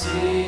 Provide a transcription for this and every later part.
see.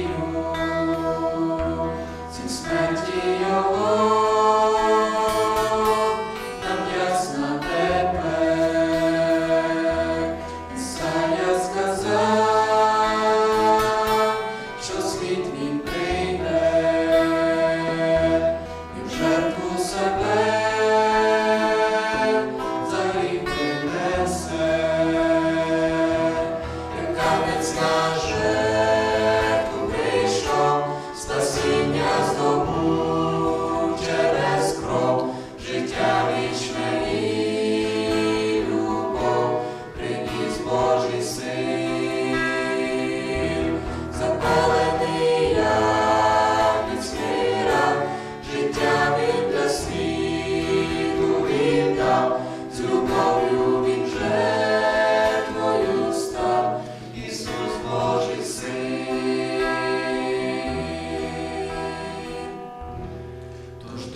comum.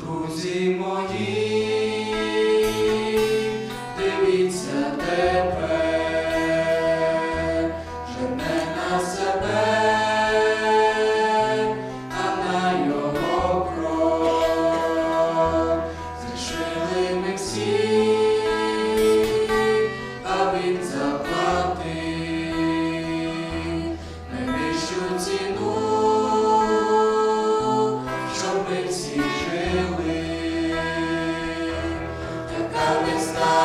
друзі мої, дивіться тепер, жене на себе, а на його кров зрішили ми всі. now is now.